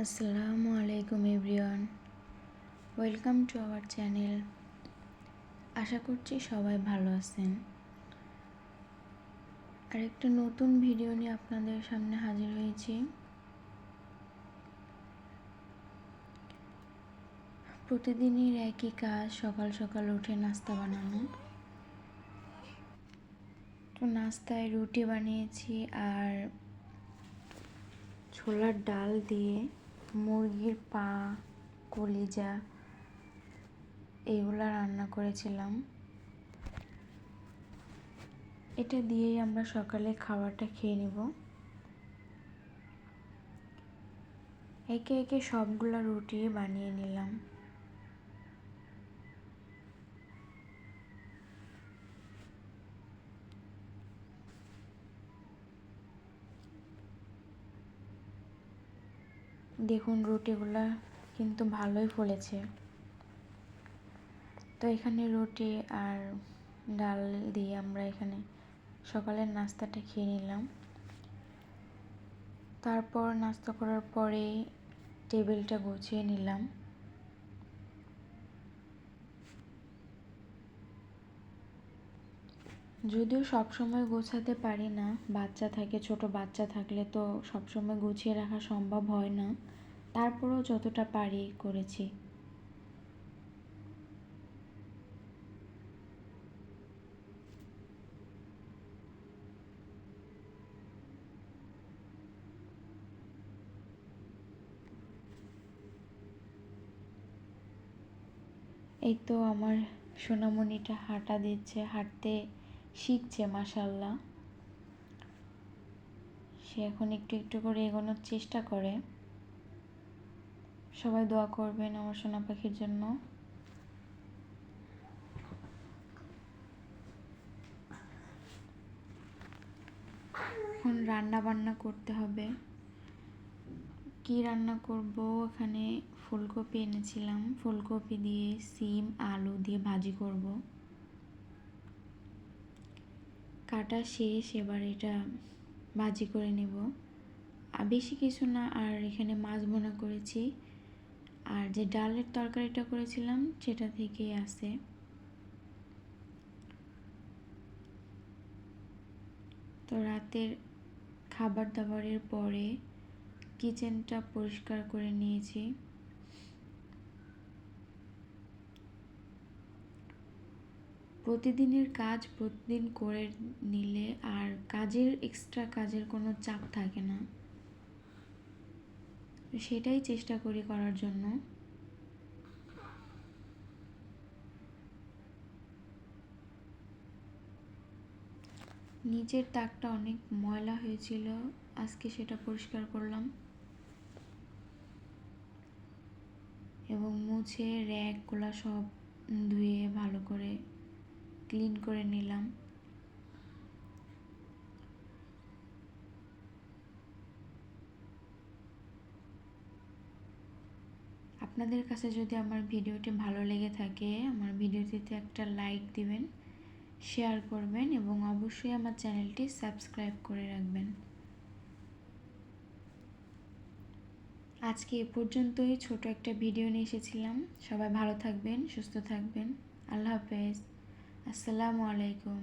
আসসালামু আলাইকুম everyone. Welcome to our channel. আশা করছি সবাই ভালো আছেন। আর একটা নতুন ভিডিও নিয়ে আপনাদের সামনে হাজির হয়েছি। প্রতিদিনের একই কাজ, সকাল সকাল উঠে নাস্তা বানানো। তো নাস্তায় রুটি বানিয়েছি আর ছোলার ডাল দিয়ে মুরগির পা, কলিজা এগুলো রান্না করেছিলাম। এটা দিয়েই আমরা সকালে খাবারটা খেয়ে নেব। একে একে সবগুলা রুটি বানিয়ে নিলাম। দেখুন রুটিগুলা কিন্তু ভালোই ফুলেছে। তো এখানে রুটি আর ডাল দিয়ে আমরা এখানে সকালের নাস্তাটা খেয়ে নিলাম। তারপর নাস্তা করার পরে টেবিলটা গুছিয়ে নিলাম। যদিও সবসময় গোছাতে পারি না, বাচ্চা থাকে, ছোট বাচ্চা থাকলে তো সবসময় গুছিয়ে রাখা সম্ভব হয় না। তারপরেও যতটা পারি করেছি। এই তো আমার সোনামণিটা হাঁটা দিচ্ছে, হাঁটতে শিখছে মাসাল্লাহ সে এখন একটু একটু করে এগোনোর চেষ্টা করে। সবাই দোয়া করবেন আমার সোনা পাখির জন্য। এখন রান্না বান্না করতে হবে। কি রান্না করব? এখানে ফুলকপি এনেছিলাম। ফুলকপি দিয়ে, সিম, আলু দিয়ে ভাজি করব। কাটা শেষ, এবার এটা ভাজি করে নেব। আর বেশি কিছু না, আর এখানে মাছ বোনা করেছি। আর যে ডালের তরকারিটা করেছিলাম, সেটা থেকেই আছে। তো রাতের খাবার দাবারের পরে কিচেনটা পরিষ্কার করে নিয়েছি। প্রতিদিনের কাজ প্রতিদিন করে নিলে আর কাজের এক্সট্রা কাজের কোনো চাপ থাকে না। সেটাই চেষ্টা করি করার জন্য। নিচের তাকটা অনেক ময়লা হয়েছিল, আজকে সেটা পরিষ্কার করলাম। এবং মুছে, র্যাকগুলো সব ধুয়ে ভালো করে ক্লিন করে নিলাম। আপনাদের কাছে যদি আমার ভিডিওটি ভালো লেগে থাকে, আমার ভিডিওটিতে একটা লাইক দিবেন শেয়ার করবেন এবং অবশ্যই আমার চ্যানেলটি সাবস্ক্রাইব করে রাখবেন। আজকে এ পর্যন্তই, ছোট একটা ভিডিও নিয়ে এসেছিলাম। সবাই ভালো থাকবেন, সুস্থ থাকবেন। আল্লাহ হাফেজ। আসসালামু আলাইকুম।